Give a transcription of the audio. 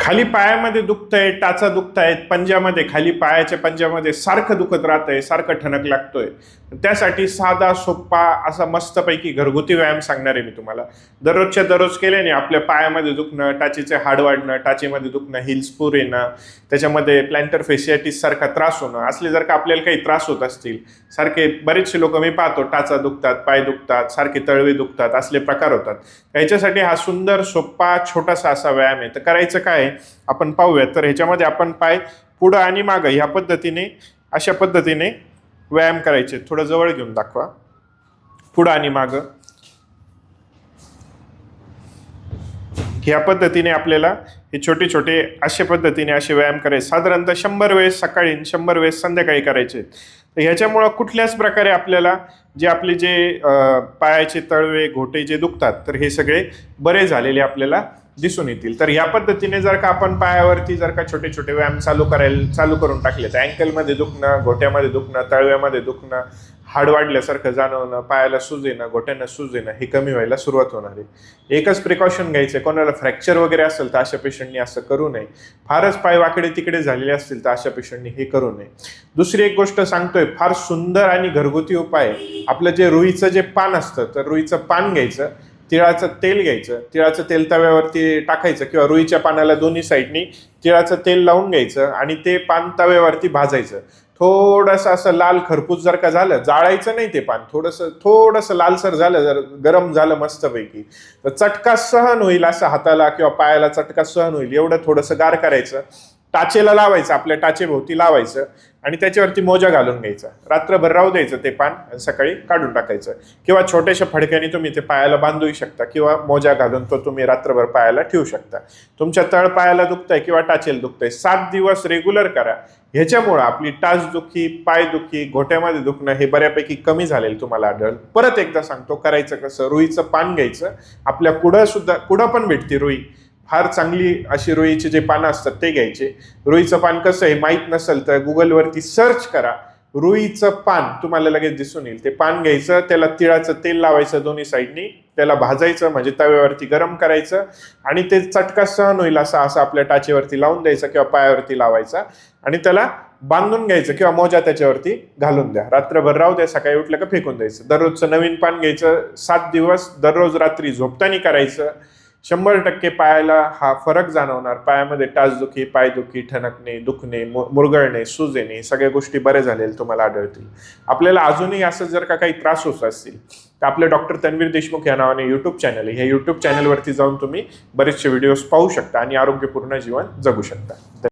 खाली पायामध्ये दुखतंय टाचा दुखतायत पंजामध्ये खाली पायाच्या पंजामध्ये सारखं दुखत राहतंय सारखं ठणक लागतोय. त्यासाठी साधा सोप्पा असा मस्तपैकी घरगुती व्यायाम सांगणार आहे मी तुम्हाला. दररोजच्या दररोज केल्याने आपल्या पायामध्ये दुखणं टाचीचे हाड वाढणं टाचेमध्ये दुखणं हिल्सपूर येणं त्याच्यामध्ये प्लॅन्टर फेसियाटिस सारखा त्रास होणं असले जर का आपल्याला काही त्रास होत असतील सारखे बरेचसे लोक मी पाहतो टाचा दुखतात पाय दुखतात सारखे तळवे दुखतात असले प्रकार होतात. ह्याच्यासाठी हा सुंदर सोप्पा छोटासा असा व्यायाम आहे. तर करायचं काय? आहे? आपण पाहूयात. तर ह्याच्यामध्ये आपण पाय पुढं आणि मागं ह्या पद्धतीने अशा पद्धतीने व्यायाम करायचे. थोडं जवळ घेऊन दाखवा. पुढं आणि मागं. ह्या पद्धतीने आपल्याला हे छोटे छोटे अशा पद्धतीने असे व्यायाम करायचे. साधारणतः शंभर वेळेस सकाळी शंभर वेळेस संध्याकाळी करायचे. तर ह्याच्यामुळं कुठल्याच प्रकारे आपल्याला जे आपले जे पायाचे तळवे घोटे जे दुखतात तर हे सगळे बरे झालेले आपल्याला दिसून येतील. तर या पद्धतीने जर का आपण पायावरती जर का छोटे छोटे व्यायाम चालू करायला चालू करून टाकले तर अँकलमध्ये दुखणं घोट्यामध्ये दुखणं तळव्यामध्ये दुखणं हाड वाढल्यासारखं जाणवणं पायाला सूज येणं घोट्यांना सूज येणं हे कमी व्हायला सुरुवात होणार आहे. एकच प्रिकॉशन घ्यायचं कोणाला फ्रॅक्चर वगैरे असेल तर अशा पेशंटनी असं करू नये. फारच पाय वाकडे तिकडे झालेले असतील तर अशा पेशंटनी हे करू नये. दुसरी एक गोष्ट सांगतोय फार सुंदर आणि घरगुती उपाय आपलं जे रुईचं जे पान असतं तर रुईचं पान घ्यायचं. तिळाचं तेल घ्यायचं. तिळाचं तेल तव्यावरती टाकायचं किंवा रुईच्या पानाला दोन्ही साईडनी तिळाचं तेल लावून घ्यायचं आणि ते पान तव्यावरती भाजायचं. थोडंसं असं लाल खरपूस जर का झालं जाळायचं नाही ते पान. थोडंसं थोडंसं लालसर झालं जर गरम झालं मस्तपैकी तर चटका सहन होईल असं हाताला किंवा पायाला चटका सहन होईल. एवढं थोडंसं गार करायचं. टाचेला लावायचं आपल्या टाचेभोवती लावायचं आणि त्याच्यावरती मोजा घालून घ्यायचा. रात्रभर राहू द्यायचं ते पान आणि सकाळी काढून टाकायचं. किंवा छोट्याशा फडक्याने तुम्ही ते पायाला बांधूही शकता किंवा मोजा घालून तो तुम्ही रात्रभर पायाला ठेवू शकता. तुमच्या तळ पायाला दुखतंय किंवा टाचेला दुखतंय सात दिवस रेग्युलर करा. ह्याच्यामुळं आपली टाचदुखी पायदुखी घोट्यामध्ये दुखणं हे बऱ्यापैकी कमी झालेलं तुम्हाला आढळ परत एकदा सांगतो करायचं कसं? रुईचं पान घ्यायचं. आपल्या कुडं सुद्धा कुडं पण भेटते रुई. फार चांगली अशी रोईचे जे पानं असतात ते घ्यायचे. रुईचं पान कसं आहे माहीत नसेल तर गुगलवरती सर्च करा. रुईचं पान तुम्हाला लगेच दिसून येईल. ते पान घ्यायचं त्याला तिळाचं तेल लावायचं दोन्ही साईडनी त्याला भाजायचं म्हणजे तव्यावरती गरम करायचं आणि ते चटका सहन होईल असा असं आपल्या टाचेवरती लावून द्यायचं किंवा पायावरती लावायचा आणि त्याला बांधून घ्यायचं किंवा मोजा त्याच्यावरती घालून द्या. रात्रभर राहू द्या सकाळी उठलं का फेकून द्यायचं. दररोजचं नवीन पान घ्यायचं सात दिवस दररोज रात्री झोपताना करायचं. शंभर टक्के पायाला हा फरक जाणवणार. पायामध्ये टाचदुखी पायदुखी ठणकणे दुखणे मु- मुरगळणे सूज येणे सगळ्या गोष्टी बरे झालेल्या तुम्हाला आढळतील. आपल्याला अजूनही असं जर का काही त्रास होत असतील तर आपले डॉक्टर तन्वीर देशमुख या नावाने यूट्यूब चॅनल आहे. ह्या यूट्यूब चॅनलवरती जाऊन तुम्ही बरेचसे व्हिडिओज पाहू शकता आणि आरोग्यपूर्ण जीवन जगू शकता.